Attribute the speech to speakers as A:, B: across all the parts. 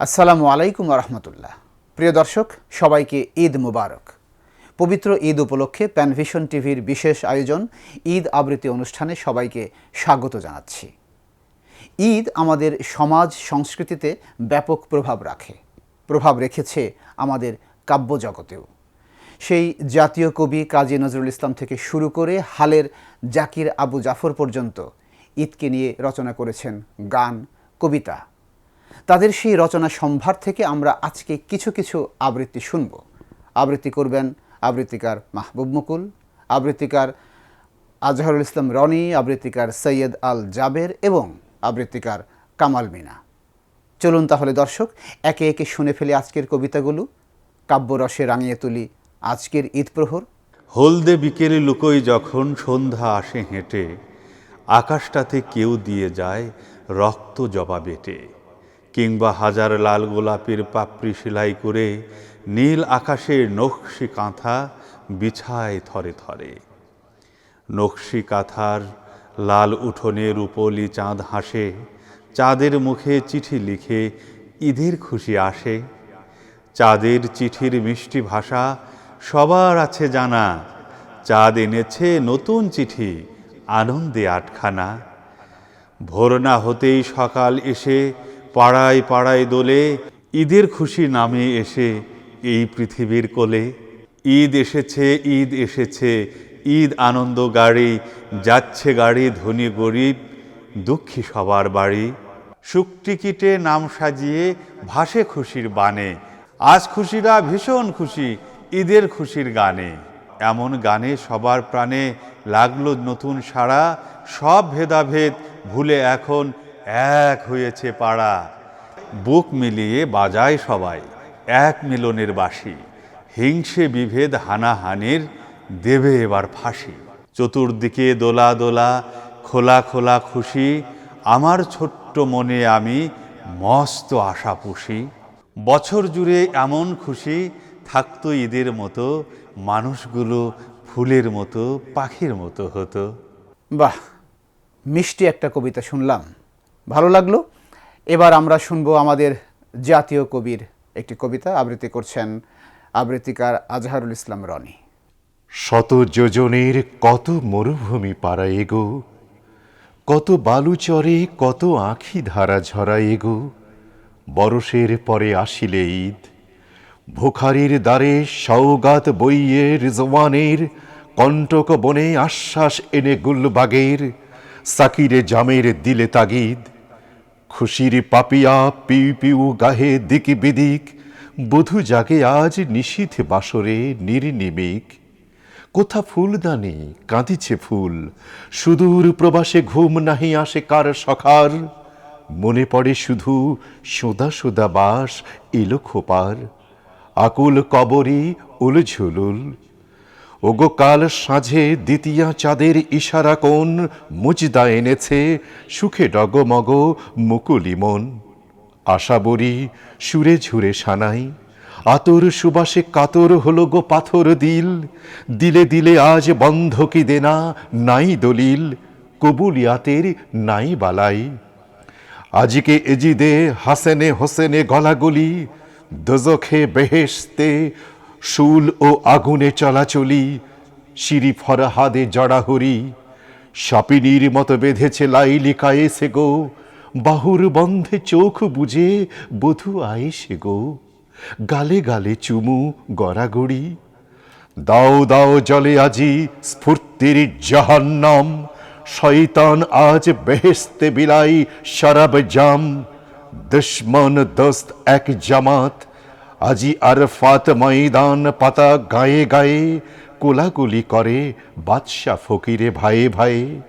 A: আসসালামু আলাইকুম রহমতুল্লাহ প্রিয় দর্শক, সবাইকে ঈদ মুবারক। পবিত্র ঈদ উপলক্ষে প্যানভিশন টিভির বিশেষ আয়োজন ঈদ আবৃত্তি অনুষ্ঠানে সবাইকে স্বাগত জানাচ্ছি। ঈদ আমাদের সমাজ সংস্কৃতিতে ব্যাপক প্রভাব রাখে। প্রভাব রেখেছে আমাদের কাব্য জগতেও সেই জাতীয় কবি কাজী নজরুল ইসলাম থেকে শুরু করে হালের জাকির আবু জাফর পর্যন্ত ঈদকে নিয়ে রচনা করেছেন গান, কবিতা। তাদের সেই রচনা সম্ভার থেকে আমরা আজকে কিছু কিছু আবৃত্তি শুনব। আবৃত্তি করবেন আবৃত্তিকার মাহবুব মুকুল, আবৃত্তিকার আজহারুল ইসলাম রনি, আবৃত্তিকার সৈয়দ আল জাবের এবং আবৃত্তিকার কামাল মিনা। চলুন তাহলে দর্শক, একে একে শুনে ফেলি আজকের কবিতাগুলো। কাব্যরসে রাঙিয়ে তুলি আজকের ঈদ প্রহর।
B: হলদে বিকেলে লুকোই যখন সন্ধ্যা আসে হেঁটে, আকাশটাতে কেউ দিয়ে যায় রক্ত জবা বেটে। কিংবা হাজার লাল গোলাপের পাপড়ি সেলাই করে নীল আকাশে নকশি কাঁথা বিছায় থরে থরে। নকশি কাঁথার লাল উঠোনে রূপলি চাঁদ হাসে, চাঁদের মুখে চিঠি লিখে ঈদের খুশি আসে। চাঁদের চিঠির মিষ্টি ভাষা সবার আছে জানা, চাঁদ এনেছে নতুন চিঠি আনন্দে আটখানা। ভোর না হতেই সকাল এসে পাড়ায় পাড়ায় দোলে, ঈদের খুশি নামে এসে এই পৃথিবীর কোলে। ঈদ এসেছে ঈদ এসেছে, ঈদ আনন্দ গাড়ি, যাচ্ছে গাড়ি ধনী গরিব, দুঃখী সবার বাড়ি। সুখ টিকিটে নাম সাজিয়ে ভাসে খুশির বানে আজ খুশিরা ভীষণ খুশি, ঈদের খুশির গানে। এমন গানে সবার প্রাণে লাগল নতুন সাড়া, সব ভেদাভেদ ভুলে এখন এক হয়েছে পাড়া। বুক মিলিয়ে বাজায় সবাই, এক মিলনের বাসি। হিংসে বিভেদ হানাহানির দেবে এবার ফাঁসি। চতুর্দিকে দোলা দোলা, খোলা খোলা খুশি, আমার ছোট্ট মনে আমি মস্ত আশা পুষি। বছর জুড়ে এমন খুশি থাকতো ঈদের মতো, মানুষগুলো ফুলের মতো, পাখির মতো হতো।
A: বাহ, মিষ্টি একটা কবিতা শুনলাম। ভালো লাগল। এবার আমরা শুনব আমাদের জাতীয় কবির একটি কবিতা আবৃত্তি করছেন আবৃত্তিকার আজহারুল ইসলাম রনি।
C: শত যোজনের কত মরুভূমি পাড়া এগো, কত বালুচরে কত আঁখি ধারা ঝরা এগো, বরষের পরে আসিলে ঈদ, ভোখারির দ্বারে সৌগাত বইয়ের জওয়ানের কণ্টক বনে আশ্বাস এনে গুলবাগের, সাকিরে জামের দিলে তাগিদ খুশির পাপিয়া, পিউ পিউ গাহে দিক বিদিক, বধু জাগে আজ নিশীথ বাসরে নির্নিমিক। কোথা ফুলদানি কাঁদিছে ফুল, সুদূর প্রবাসে ঘুম নাহি আসে কার সখার? মনে পড়ে শুধু সোদা সোদা বাস এলো খোপার, আকুল কবরী উলঝুলুল। ওগো কাল সাঁঝে দ্বিতীয়া চাঁদের ইশারা কোন মুজদা এনেছে, সুখে ডগমগ মুকুলি মন। আশাবরী সুরে ঝুরে সানাই, আতর সুবাসে কাতর হলো গো পাথর দিল। দিলে দিলে আজ বন্ধকি দেনা, নাই দলিল, কবুলিয়াতের নাই বালাই। আজিকে এজিদে হাসেনে হোসেনে গলাগলি, দোজখে বেহেশতে শুল ও আগুনে চলাচলি শিরি ফরহাদে জড়াহরি সাপিনীর মতো বেঁধেছে লাইলি কায়েসে গো, বাহুর বন্ধে চোখ বুঝে বধু আয়েসে গো, গালে গালে চুমু গড়াগড়ি, দাও দাও জলে আজি স্ফূর্তির জাহান্নাম, শয়তান আজ বেহেস্তে বিলাই শরাব জাম, দুশ্মন দোস্ত এক জামাত আজি আরফাত ময়দান পাতা গায়ে গায়ে, কোলাকুলি করে বাদশা ফকিরে ভাইয়ে ভাইয়ে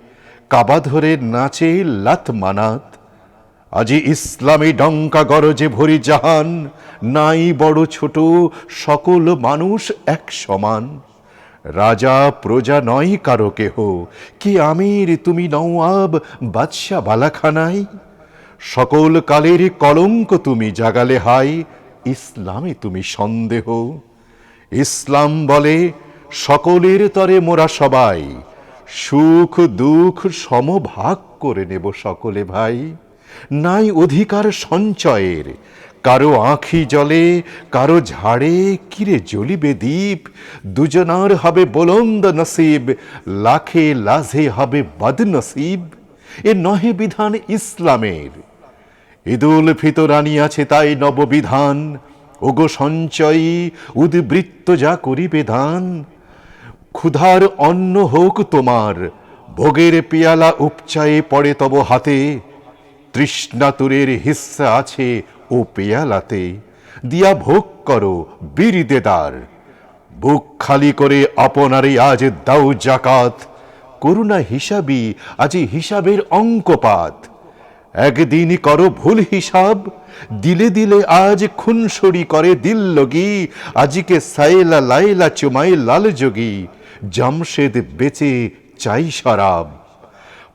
C: কাবা ধরে নাচে লাত মানাত। আজি ইসলামী ডঙ্কা গরজে ভরি জাহান, নাই বড় ছোট সকল মানুষ এক সমান। রাজা প্রজা নয় কারও কেহ, কি আমির তুমি নওয়াব বাদশা বালাখানাই সকল কালের কলঙ্ক তুমি জাগালে হাই ইসলামে তুমি সন্দেহ। ইসলাম বলে, সকলের তরে মোরা সবাই সুখ, দুঃখ, সমভাগ করে নেব সকলে ভাই। নাই অধিকার সঞ্চয়ের, কারও আঁখি জলে, কারও ঝাড়ে কিরে জ্বলিবে দ্বীপ। দুজনার হবে বলন্দ নসিব, লাখে লাজে হবে বদ নসিব এ নহে বিধান ইসলামের। ঈদুল ফিতর আনিয়াছে তাই নববিধান। ওগো সঞ্চয়ী, উদ্বৃত্ত যা করিবে দান। ক্ষুধার অন্ন হোক তোমার, ভোগের পেয়ালা উপচায়ে পড়ে তব হাতে। তৃষ্ণাতুরের হিস্সা আছে ও পেয়ালাতে। দিয়া ভোগ করো বীর দেদার বুক খালি করে আপনারে আজ দাও জাকাত। করুণা হিসাবি, আজি হিসাবের অঙ্কপাত। একদিন করো ভুল হিসাব, দিলে দিলে আজ খুনসরি করে দিল লগি, আজিকে সাইলা লাইলা চুমাই লাল যোগী, জামশেদ বেচে চাই শরাব।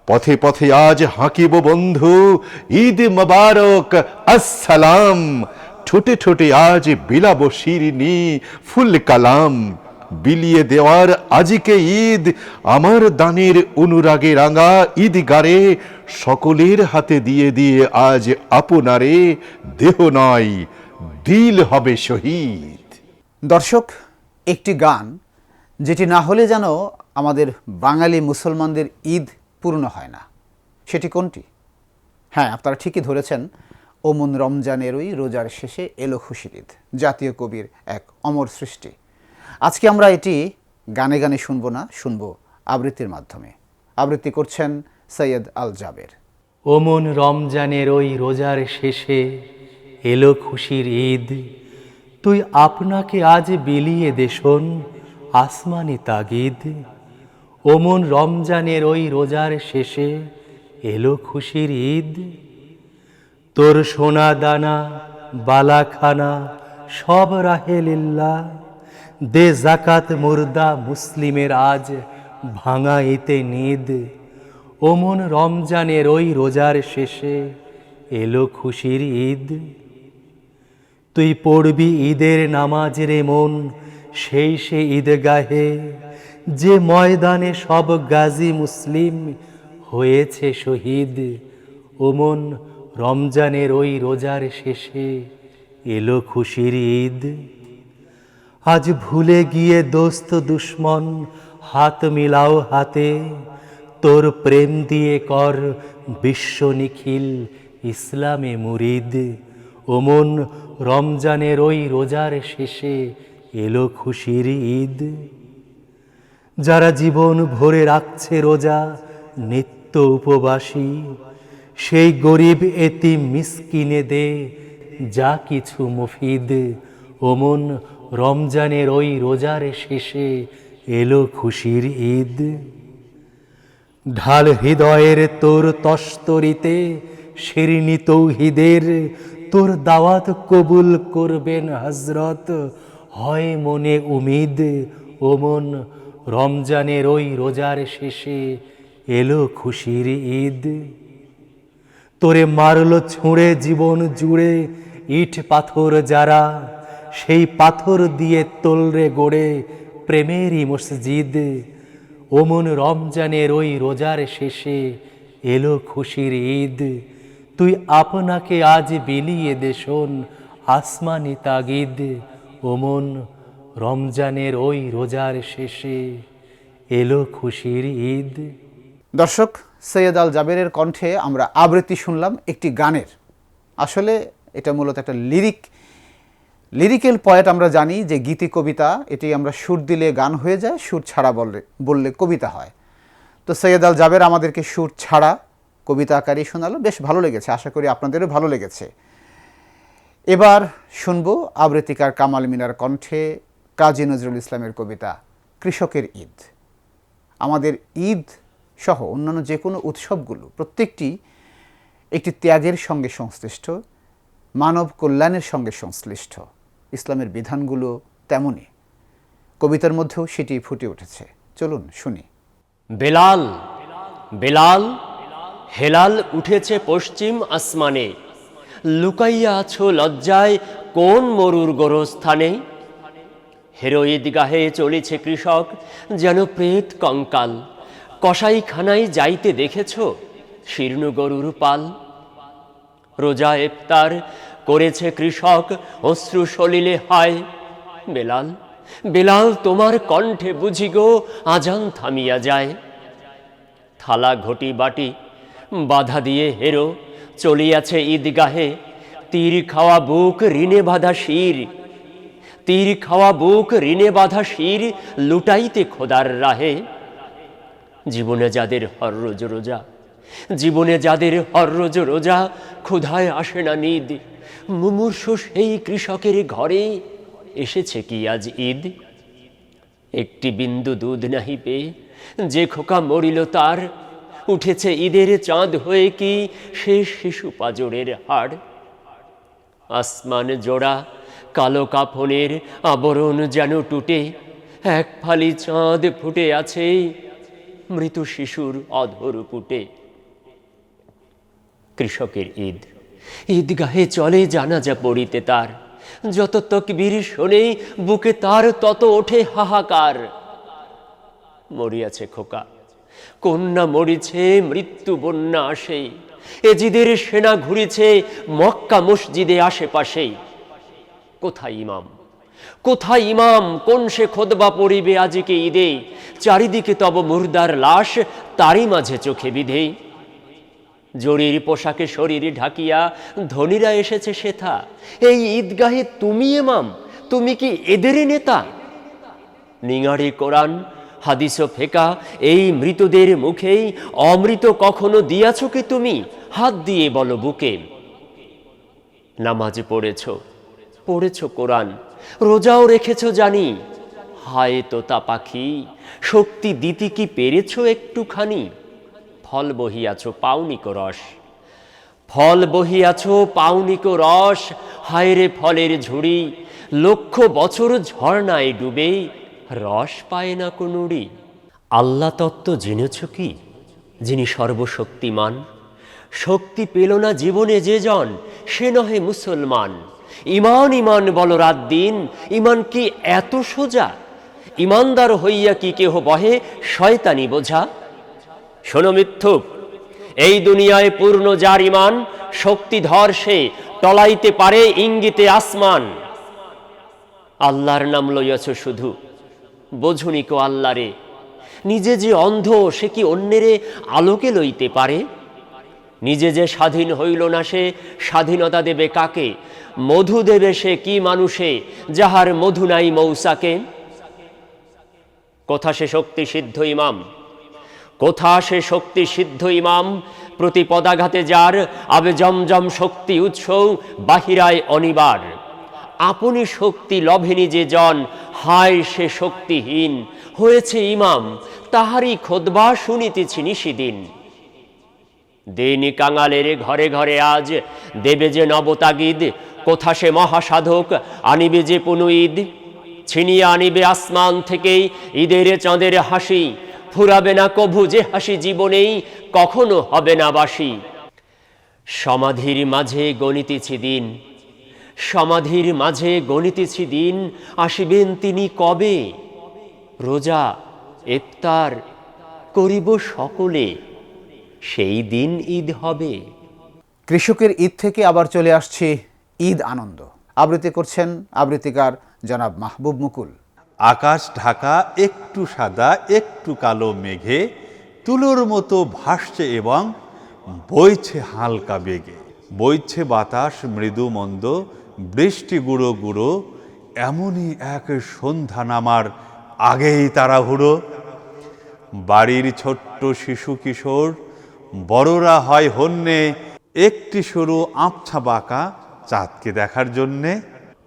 C: পথে পথে আজ হাঁকিব বন্ধু, ঈদ মোবারক, আসসালাম। ঠোঁটে ঠোঁটে আজ বিলাব শিরিনি, ফুল কালাম। বিলিয়ে দেওয়ার আজিকে ঈদ। আমার দানের অনুরাগে রাঙা ঈদ গারে সকলের হাতে দিয়ে দিয়ে আজ আপনারে দেহ নয় দিল হবে শহীদ।
A: দর্শক, একটি গান, যেটি না হলে যেন আমাদের বাঙালি মুসলমানদের ঈদ পূর্ণ হয় না। সেটি কোনটি? হ্যাঁ আপনারা ঠিকই ধরেছেন, ওমন রমজানেরই রোজার শেষে এলো খুশির ঈদ, জাতীয় কবির এক অমর সৃষ্টি। আজকে আমরা এটি গানে গানে শুনব না, শুনব আবৃত্তির মাধ্যমে। আবৃত্তি করছেন সৈয়দ আল জাবের।
D: ওমন রমজানের ওই রোজার শেষে এলো খুশির ঈদ। তুই আপনাকে আজ বিলিয়ে দেশন আসমানি তাগিদ। ওমন রমজানের ওই রোজার শেষে এলো খুশির ঈদ। তোর সোনা দানা, বালাখানা, সব রাহে লিল্লা দে জাকাত মুর্দা মুসলিমের আজ ভাঙা এতে নিদ। ওমন রমজানের ওই রোজার শেষে এলো খুশির ঈদ। তুই পড়বি ঈদের নামাজ রে মন সেই সে ঈদগাহে, যে ময়দানে সব গাজী মুসলিম হয়েছে শহীদ। ওমন রমজানের ওই রোজার শেষে এলো খুশির ঈদ। আজ ভুলে গিয়ে দোস্ত দুশ্মন, হাত মিলাও হাতে। তোর প্রেম দিয়ে কর বিশ্ব নিখিল, ইসলামে মুরিদ। ওমন রমজানের ওই রোজার শেষে এলো খুশির ঈদ। যারা জীবন ভরে রাখছে রোজা, নিত্য উপবাসী, সেই গরিব এতি মিসকিনে দে যা কিছু মুফিদ। ওমন রমজানের ওই রোজার শেষে এলো খুশির ঈদ। ঢাল হৃদয়ের তোর তস্তরিতে শিরিনি তৌহিদের তোর দাওয়াত কবুল করবেন হজরত হয় মনে উমিদ, ওমন, রমজানের ওই রোজার শেষে এলো খুশির ঈদ। তোরে মারলো ছুঁড়ে জীবন জুড়ে, ইট পাথর যারা সেই পাথর দিয়ে তোলরে গড়ে প্রেমেরই মসজিদ। ওমন রমজানের ওই রোজার শেষে এলো খুশির ঈদ। তুই আপনাকে আজ বিলিয়ে দেশন আসমানি তাগিদ। ওমন রমজানের ওই রোজার শেষে এলো খুশির ঈদ।
A: দর্শক, সৈয়দ আল জাবেরের কণ্ঠে আমরা আবৃত্তি শুনলাম একটি গানের। আসলে এটা মূলত একটা লিরিক লিরিক্যাল পয়েট আমরা জানি যে গীতি কবিতা, এটি আমরা সুর দিলে গান হয়ে যায়, সুর ছাড়া বললে বললে কবিতা হয়। তো সৈয়দ আল জাবের আমাদেরকে সুর ছাড়া কবিতা আকারেই শোনালো। বেশ ভালো লেগেছে, আশা করি আপনাদেরও ভালো লেগেছে। এবার শুনব আবৃত্তিকার কামাল মিনার কণ্ঠে কাজী নজরুল ইসলামের কবিতা, কৃষকের ঈদ। আমাদের ঈদ সহ অন্যান্য যে কোনো উৎসবগুলো, প্রত্যেকটি একটি ত্যাগের সঙ্গে সংশ্লিষ্ট, মানব কল্যাণের সঙ্গে সংশ্লিষ্ট। ইসলামের বিধানগুলো তেমনই। কবিতার মধ্যেও সেটি ফুটে উঠেছে। চলুন শুনি।
E: বেলাল বেলাল, হেলাল উঠেছে পশ্চিম আসমানে। লুকাইয়া আছো লজ্জায় কোন মরুর গোরস্থানে? হেরো ঈদগাহে চলেছে কৃষক যেন প্রেত কঙ্কাল। কসাইখানায় যাইতে দেখেছ শীর্ণ গরুর পাল? রোজা ইফতার করেছে কৃষক, অশ্রু সলিলে হায়। বেলাল বেলাল, তোমার কণ্ঠে বুঝি গো, আজান থামিয়া যায়। থালা ঘটি বাটি, বাধা দিয়ে হেরো, চলিয়াছে ঈদগাহে। তীর খাওয়া বুক, ঋণে বাঁধা শির। তীর খাওয়া বুক, ঋণে বাঁধা শির, লুটাইতে খোদার রাহে। জীবনে যাদের হররোজ রোজা জীবনে যাদের হররোজ রোজা, ক্ষুধায় আসে না নিদ। মুমূর্ষ সেই কৃষকের ঘরে এসেছে কি আজ ঈদ? একটি বিন্দু দুধ নাহি পেয়ে যে খোকা মরিল তার। উঠেছে ঈদের চাঁদ হয়ে কি সে শিশু পাজরের হাড়? আসমান জোড়া, কালো কাফনের আবরণ যেন টুটে, এক ফালি চাঁদ ফুটে আছে মৃত শিশুর অধর পুটে কৃষকের ঈদ। ঈদগাহে চলে জানাজা পড়িতে তার। যত তকবীর শোনে বুকে তার তত ওঠে হাহাকার। মরিয়াছে খোকা, কন্যা মরিছে, মৃত্যু বন্যা আসে এজিদের সেনা ঘুরেছে, মক্কা মসজিদে আশেপাশে কোথায় ইমাম? কোথায় ইমাম? কোন সে খোদবা পড়িবে আজকে ঈদে? চারিদিকে তব মুর্দার লাশ, তারই মাঝে চোখে বিধে জরির পোশাকে শরীর ঢাকিয়া, ধনীরা এসেছে সেথা। এই ঈদগাহে তুমি এমাম তুমি কি এদেরই নেতা? নিঙাড়ি কোরআন, হাদিস ফেকা, এই মৃতদের মুখেই অমৃত কখনো দিয়াছ কি তুমি? হাত দিয়ে বলো বুকে। নামাজ পড়েছ পড়েছ কোরআন, রোজাও রেখেছ জানি। হায় তোতা পাখি, শক্তি দিতি কি পেরেছ একটুখানি? ফল বহিয়াছ পাউনিক রস। ফল বহিয়াছ পাউনিক রস হায়রে ফলের ঝুড়ি, লক্ষ বছর ঝর্ণায় ডুবে, রস পায় না কোনুড়ি আল্লাহ তত্ত্ব জেনেছ কি? যিনি সর্বশক্তিমান। শক্তি পেল না জীবনে যে জন, সে নহে মুসলমান। ইমান ইমান বল রাত দিন, ইমান কি এত সোজা? ইমানদার হইয়া কি কেহ বহে, শয়তানি বোঝা? শোনো মিথ্যুক, এই দুনিয়ায় পূর্ণ যার ইমান শক্তিধর সে, টলাইতে পারে ইঙ্গিতে আসমান। আল্লাহর নাম লইয়াছ শুধু, বোঝুনি কো আল্লাহরে। নিজে যে অন্ধ, সে কি অন্যেরে আলোকে লইতে পারে? নিজে যে স্বাধীন হইল না সে, স্বাধীনতা দেবে কাকে? মধু দেবে সে কি মানুষে, যাহার মধু নাই মৌসাকে? কথা সে শক্তি সিদ্ধ ইমাম কোথা সে শক্তি সিদ্ধ ইমাম? প্রতি পদাঘাতে যার আবে জমজম শক্তি উৎস, বাহিরায় অনিবার। আপনি শক্তি লভেনি যে জন, হায় সে শক্তিহীন। হয়েছে ইমাম, তাহারই খোদবা শুনিতেছি নিশিদিন। দিন কাঙালের ঘরে ঘরে আজ দেবে যে নবতাগিদ, কোথা সে মহাসাধক আনিবে যে পুনু ঈদ ছিনিয়ে আনিবে আসমান থেকেই ঈদের চাঁদের হাসি ফুরাবে না কভু যে হাসি জীবনেই, কখনো হবে না বাসি। সমাধির মাঝে গণিতেছি দিন। সমাধির মাঝে গণিতেছি দিন, আসিবেন তিনি কবে? রোজা, ইফতার করিব সকলে, সেই দিন ঈদ হবে।
A: কৃষকের ঈদ থেকে আবার চলে আসছে ঈদ আনন্দ। আবৃত্তি করছেন আবৃত্তিকার জনাব মাহবুব মুকুল।
B: আকাশ ঢাকা একটু সাদা, একটু কালো মেঘে, তুলোর মতো ভাসছে এবং বইছে হালকা বেগে। বইছে বাতাস, মৃদু মন্দ, বৃষ্টি গুঁড়ো গুঁড়ো, এমনই এক সন্ধ্যা নামার আগেই তাড়াহুড়ো। বাড়ির ছোট্ট শিশু কিশোর, বড়রা হয় হন্যে, একটি সরু আবছা বাঁকা চাঁদকে দেখার জন্যে।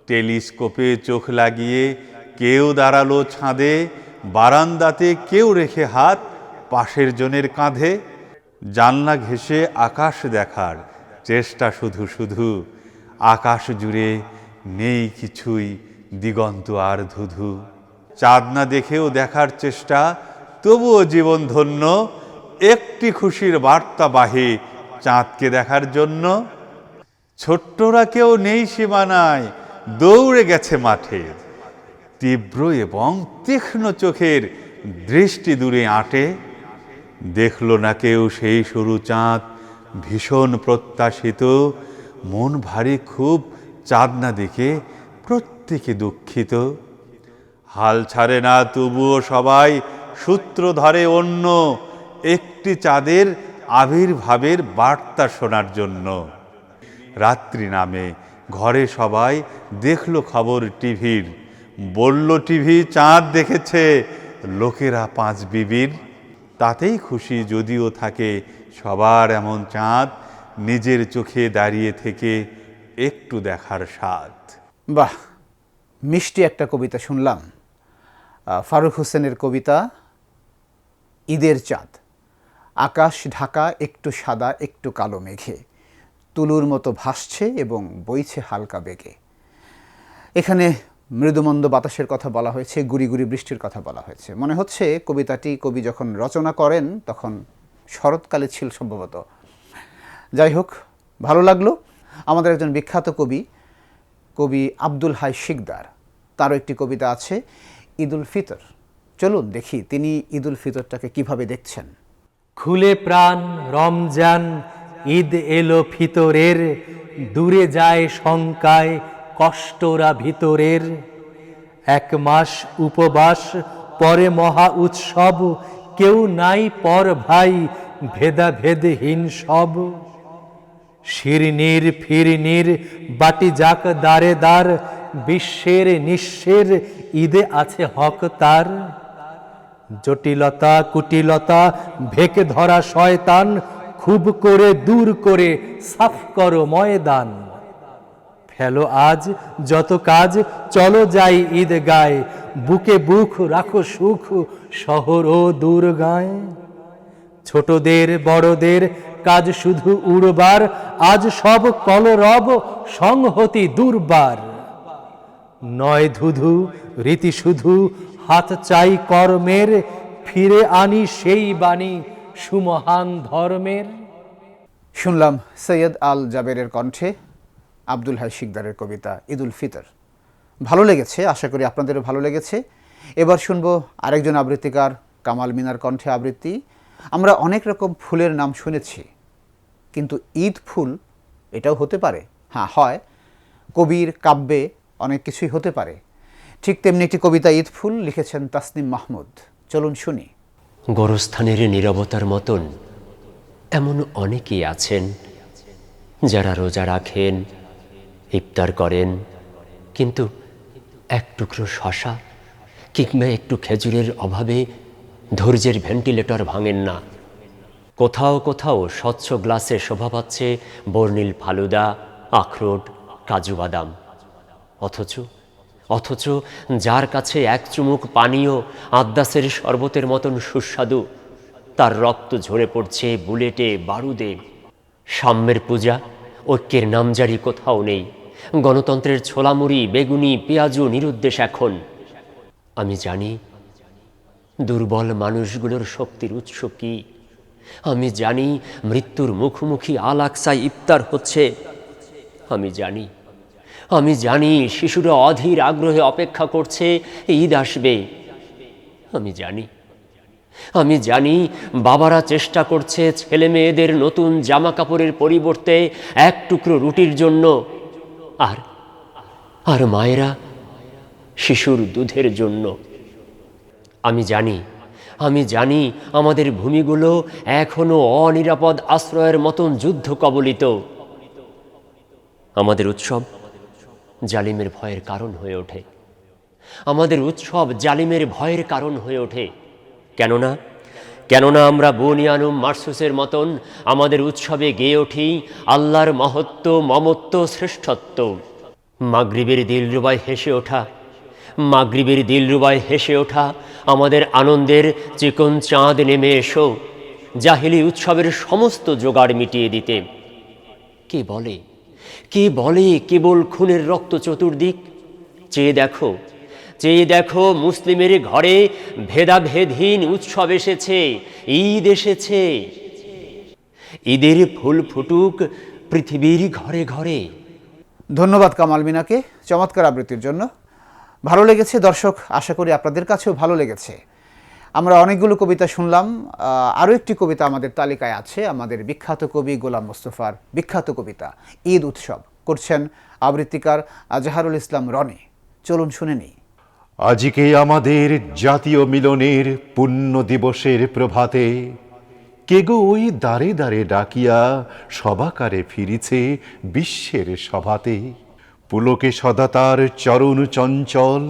B: টেলিস্কোপে চোখ লাগিয়ে কেউ দাঁড়াল ছাদে, বারান্দাতে কেউ রেখে হাত, পাশের জনের কাঁধে। জানলা ঘেঁষে আকাশ দেখার, চেষ্টা শুধু শুধু। আকাশ জুড়ে নেই কিছুই, দিগন্ত আর ধুধু। চাঁদ না দেখেও দেখার চেষ্টা, তবুও জীবন ধন্য। একটি খুশির বার্তা বাহে চাঁদকে দেখার জন্য। ছোট্টরা কেউ নেই সীমানায়, দৌড়ে গেছে মাঠে। তীব্র এবং তীক্ষ্ণ চোখের দৃষ্টি দূরে আঁটে, দেখল না কেউ সেই সরু চাঁদ, ভীষণ প্রত্যাশিত, মন ভারী খুব চাঁদ না দেখে প্রত্যেকে দুঃখিত। হাল ছাড়ে না তবুও সবাই সূত্র ধরে অন্য একটি চাঁদের আবির্ভাবের বার্তা শোনার জন্য। রাত্রি নামে ঘরে সবাই দেখল খবর টিভির। বলল, টিভি চাঁদ দেখেছে, লোকেরা পাঁচ বিবির। তাতেই খুশি যদিও থাকে সবার এমন চাঁদ, নিজের চোখে দাঁড়িয়ে থেকে একটু দেখার স্বাদ।
A: বাহ, মিষ্টি একটা কবিতা শুনলাম। ফারুক হোসেনের কবিতা, ঈদের চাঁদ। আকাশ ঢাকা একটু সাদা, একটু কালো মেঘে। তুলুর মতো ভাসছে এবং বইছে হালকা বেগে। এখানে মৃদুমন্দ বাতাসের কথা বলা হয়েছে, গুড়ি গুড়ি বৃষ্টির কথা বলা হয়েছে। মনে হচ্ছে কবিতাটি কবি যখন রচনা করেন, তখন শরৎকালে ছিল সম্ভবত। যাই হোক, ভালো লাগল। আমাদের একজন বিখ্যাত কবি কবি আব্দুল হাই শিকদার, তারও একটি কবিতা আছে, ঈদুল ফিতর। চলুন দেখি তিনি ঈদুল ফিতরটাকে কীভাবে দেখছেন।
D: খুলে প্রাণ, রমজান, ঈদ এলো ফিতরের, দূরে যায় শঙ্কায় কষ্টরা ভিতরের এক মাস উপবাস, পরে মহা উৎসব, কেউ নাই পর ভাই, ভেদাভেদহীন সব। শিরনির ফিরনির, বাটি যাক দারে দার বিশ্বের নিঃস্বের ঈদে আছে হক তার। জটিলতা, কুটিলতা, ভেকে ধরা শয়তান, খুব করে দূর করে সাফ করো ময়দান। ফেলো আজ, যত কাজ, চলো যাই ঈদ গায়ে বুকে বুক রাখো সুখ, শহর ও দূর গায় ছোটদের, বড়দের কাজ শুধু উড়বার, আজ সব কলরব সংহতি দুর্বার। নয় ধুধু, রীতি শুধু হাত চাই কর্মের, ফিরে আনি সেই বাণী সুমহান ধর্মের।
A: শুনলাম সৈয়দ আল জাবেরের কণ্ঠে আব্দুল হাই শিকদারের কবিতা ঈদুল ফিতর। ভালো লেগেছে, আশা করি আপনাদেরও ভালো লেগেছে। এবার শুনব আরেকজন আবৃত্তিকার, কামাল মিনার কণ্ঠে আবৃত্তি। আমরা অনেক রকম ফুলের নাম শুনেছি, কিন্তু ঈদ ফুল এটাও হতে পারে? হ্যাঁ হয়। কবির কাব্যে অনেক কিছুই হতে পারে। ঠিক তেমনি একটি কবিতা ঈদ ফুল লিখেছেন তাসনিম মাহমুদ। চলুন শুনি।
E: গোরস্থানের নীরবতার মতন এমন অনেকেই আছেন যারা রোজা রাখেন ইফতার করেন, কিন্তু এক টুকরো শশা কিংবা একটু খেজুরের অভাবে ধৈর্যের ভেন্টিলেটর ভাঙেন না। কোথাও কোথাও স্বচ্ছ গ্লাসে শোভা পাচ্ছে বর্ণিল ফালুদা, আখরোট, কাজু বাদাম। অথচ অথচ যার কাছে এক চুমুক পানীয় আদ্দাসের শরবতের মতন সুস্বাদু, তার রক্ত ঝরে পড়ছে বুলেটে, বারুদে। সাম্যের পূজা ঐক্যের নামজারি কোথাও নেই। গণতন্ত্রের ছোলামুড়ি, বেগুনি, পেঁয়াজু নিরুদ্দেশ এখন। আমি জানি দুর্বল মানুষগুলোর শক্তির উৎস কি। আমি জানি মৃত্যুর মুখোমুখি আল আকসায় ইফতার হচ্ছে। আমি জানি আমি জানি শিশুরা অধীর আগ্রহে অপেক্ষা করছে, ঈদ আসবে। আমি জানি আমি জানি বাবারা চেষ্টা করছে ছেলে মেয়েদের নতুন জামা কাপড়ের পরিবর্তে এক টুকরো রুটির জন্য। আর আর মায়েরা শিশুর দুধের জন্য। আমি জানি আমি জানি আমাদের ভূমিগুলো এখনও অনিরাপদ আশ্রয়ের মতন যুদ্ধ কবলিত। আমাদের উৎসব জালিমের ভয়ের কারণ হয়ে ওঠে। আমাদের উৎসব জালিমের ভয়ের কারণ হয়ে ওঠে। কেননা কেননা আমরা বুনিয়ানুম মার্সুসের মতন আমাদের উৎসবে গেয়ে উঠি আল্লাহর মহত্ব, মমত্ব, শ্রেষ্ঠত্ব। মাগরিবের দিলরুবায় হেসে ওঠা, মাগরিবের দিলরুবায় হেসে ওঠা আমাদের আনন্দের চিকন চাঁদ নেমে এসো, জাহিলি উৎসবের সমস্ত জোগাড় মিটিয়ে দিতে। কে বলে? কে বলে কেবল খুনের রক্ত চতুর্দিক? চেয়ে দেখো চেয়ে দেখো মুসলিমের ঘরে ভেদাভেদহীন উৎসব এসেছে, ঈদ এসেছে। ঈদের ফুল ফুটুক পৃথিবীর ঘরে ঘরে।
A: ধন্যবাদ কামাল মিনাকে চমৎকার আবৃত্তির জন্য। ভালো লেগেছে দর্শক, আশা করি আপনাদের কাছেও ভালো লেগেছে। আমরা অনেকগুলো কবিতা শুনলাম আরও একটি কবিতা আমাদের তালিকায় আছে, আমাদের বিখ্যাত কবি গোলাম মোস্তফার বিখ্যাত কবিতা, ঈদ উৎসব। করছেন আবৃত্তিকার আজহারুল ইসলাম রনি। চলুন শুনে নিই।
C: আজকে আমাদের জাতীয় মিলনের পুণ্য দিবসের প্রভাতে কেগো ওই দ্বারে দ্বারে ডাকিয়া সবাকারে ফিরিছে বিশ্বের সভাতে। পুলকে সদা তার চরণ চঞ্চল,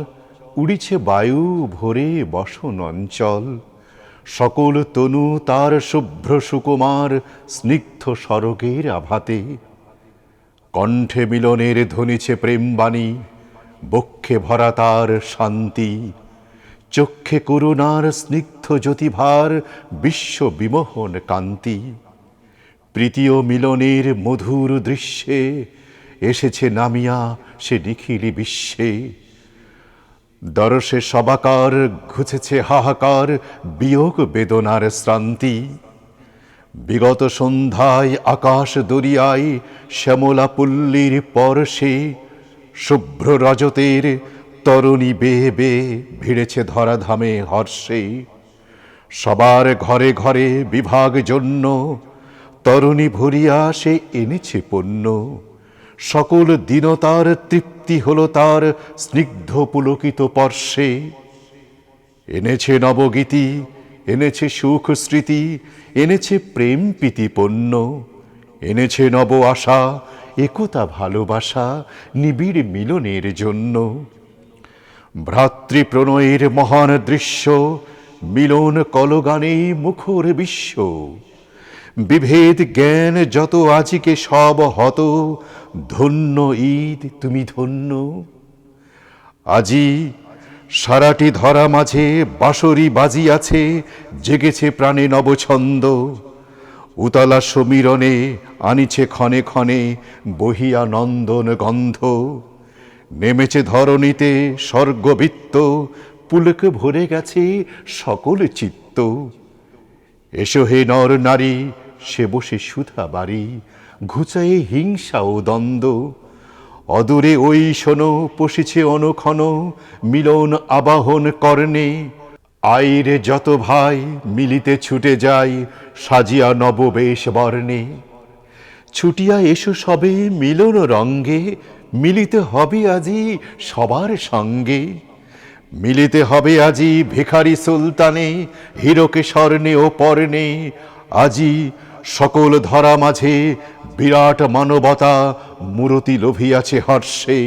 C: উড়িছে বায়ু ভরে বসন অঞ্চল সকল তনু তার শুভ্র সুকুমার স্নিগ্ধ সরগের আভাতে। কণ্ঠে মিলনের ধ্বনিছে প্রেমবাণী বক্ষে ভরা তার শান্তি, চক্ষে করুণার স্নিগ্ধ জ্যোতিভার বিশ্ব বিমোহন কান্তি। প্রীতীয় মিলনের মধুর দৃশ্যে এসেছে নামিয়া সে নিখিলি বিশ্বে। দরসে সবাকার ঘুচেছে হাহাকার, বিয়োগ বেদনার শ্রান্তি। বিগত সন্ধ্যায় আকাশ দরিয়ায় শ্যামলা পুল্লির পরশে শুভ্র রজতের তরুণী বেয়ে বেয়ে ভিড়েছে ধরাধামে হর্ষে। সবার ঘরে ঘরে বিভাগ জন্য তরুণী ভরিয়া সে এনেছে পণ্য। সকল দীনতার তৃপ্তি হল তার স্নিগ্ধ পুলকিত পর্শে। এনেছে নবগীতি, এনেছে সুখ স্মৃতি, এনেছে প্রেম পণ্য, এনেছে নব আশা একতা ভালোবাসা নিবিড় মিলনের জন্য। ভ্রাতৃপ্রণয়ের মহান দৃশ্য, মিলন কলগানে মুখর বিশ্ব। বিভেদ জ্ঞান যত আজিকে সব হত, ধন্য ঈদ তুমি ধন্য। আজি সারাটি ধরা মাঝে বাঁশরি আছে জেগেছে প্রাণে নবছন্দ। উতলা সমীরণে আনিছে ক্ষণে ক্ষণে বহিয়া নন্দন গন্ধ। নেমেছে ধরণীতে স্বর্গবিত্ত, পুলক ভরে গেছে সকল চিত্ত। এসো হে নর নারী, সে বসে সুধা বাড়ি, ঘুচায়ে হিংসা ও দ্বন্দ্ব। অদূরে ওই শোনো পশিছে অনক্ষণ, মিলন আবাহন কর্ণে। আইরে যত ভাই মিলিতে ছুটে যায় সাজিয়া নববেশ বর্ণে ছুটিয়া এসো সবে মিলন রঙ্গে, মিলিতে হবে আজি সবার সঙ্গে। মিলিতে হবে আজি ভিখারি সুলতানে, হিরকে স্বর্ণে ও পর্ণে। আজি সকল ধরা মাঝে বিরাট মানবতা, মূরতি লোভিয়াছে হর্ষে।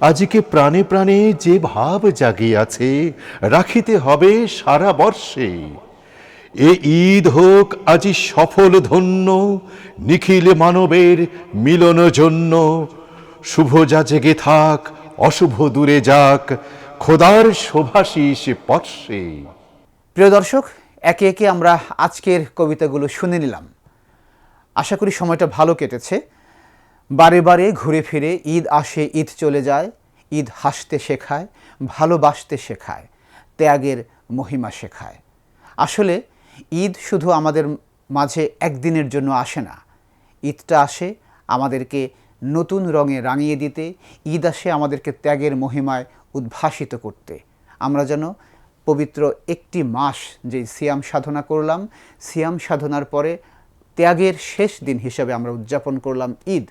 C: আজকে প্রাণে প্রাণে যে ভাব জাগিয়াছে, রাখিতে হবে সারা বর্ষে। এ ঈদ হোক আজি সফল ধন্য, নিখিল মানবের মিলন জন্য। শুভ যা জেগে থাক, অশুভ দূরে যাক, খোদার শোভাশিস পর্শে
A: প্রিয় দর্শক, একে একে আমরা আজকের কবিতাগুলো শুনে নিলাম। আশা করি সময়টা ভালো কেটেছে। বারে বারে ঘুরে ফিরে ঈদ আসে, ঈদ চলে যায়, ঈদ হাসতে শেখায়, ভালোবাসতে শেখায়, ত্যাগের মহিমা শেখায়। আসলে ঈদ শুধু আমাদের মাঝে একদিনের জন্য আসে না। ঈদটা আসে আমাদেরকে নতুন রঙে রাঙিয়ে দিতে, ঈদ আসে আমাদেরকে ত্যাগের মহিমায় উদ্ভাসিত করতে। আমরা যেন পবিত্র একটি মাস যে সিয়াম সাধনা করলাম, সিয়াম সাধনার পরে ত্যাগের শেষ দিন হিসাবে আমরা উদযাপন করলাম ঈদ।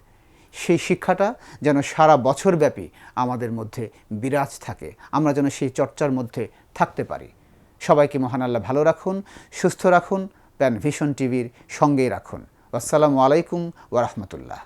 A: সেই শিক্ষাটা যেন সারা বছরব্যাপী আমাদের মধ্যে বিরাজ থাকে, আমরা যেন সেই চর্চার মধ্যে থাকতে পারি। সবাইকে মহান আল্লাহ ভালো রাখুন, সুস্থ রাখুন, প্যান ভিশন টিভির সঙ্গেই রাখুন। আসসালামু আলাইকুম ওরহমতুল্লাহ